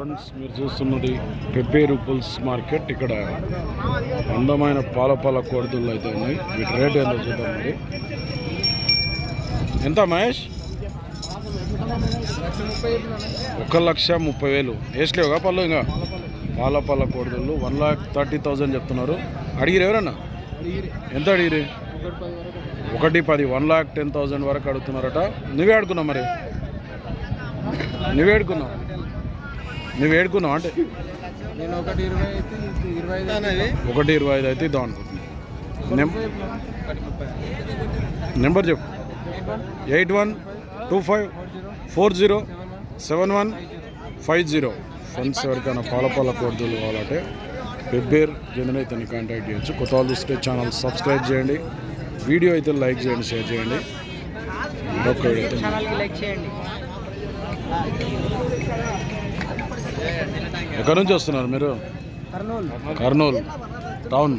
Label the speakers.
Speaker 1: Friends మీరు చూస్తున్నది Pebbair pulls market ఇక్కడ అందమైన పాల పాల కోడిదుళ్ళు అయితే ఉన్నాయి. వీటి రేట్ ఎంత చూద్దాం మరి. ఎంత మహేష్? ఒక లక్ష ముప్పై వేలు. వేసలేవుగా పళ్ళు ఇంకా? పాల పాల కోడిదుళ్ళు వన్ లాక్ థర్టీ థౌజండ్ చెప్తున్నారు. అడిగిరు ఎవరన్నా? ఎంత అడిగిరి? ఒకటి పది వన్ లాక్ టెన్ థౌజండ్ వరకు అడుగుతున్నారట. నువ్వే ఆడుకున్నావు మరి. నువ్వే ఆడుకున్నావు నువ్వు ఏడుకున్నావు అంటే?
Speaker 2: నేను ఒకటి ఇరవై అయితే ఐదు
Speaker 1: ఒకటి ఇరవై ఐదు అయితే ఇద్దాం అనుకుంటున్నాను నెంబర్ చెప్పు. Eight one? Two five four zero? Seven one? Five zero. Friends ఎవరికైనా పాల పాల కోర్దులు కావాలంటే పెబ్బేర్ కిందన ఇతన్ని కాంటాక్ట్ చేయొచ్చు. కొత్త వాళ్ళు చూస్తే ఛానల్ సబ్స్క్రైబ్ చేయండి. వీడియో అయితే లైక్ చేయండి షేర్ చేయండి. మరొక వీడియో అయితే
Speaker 2: ఛానల్కి లైక్ చేయండి
Speaker 1: ఎక్కడి నుంచి వస్తున్నారు మీరు?
Speaker 2: కర్నూలు.
Speaker 1: కర్నూలు. టౌన్.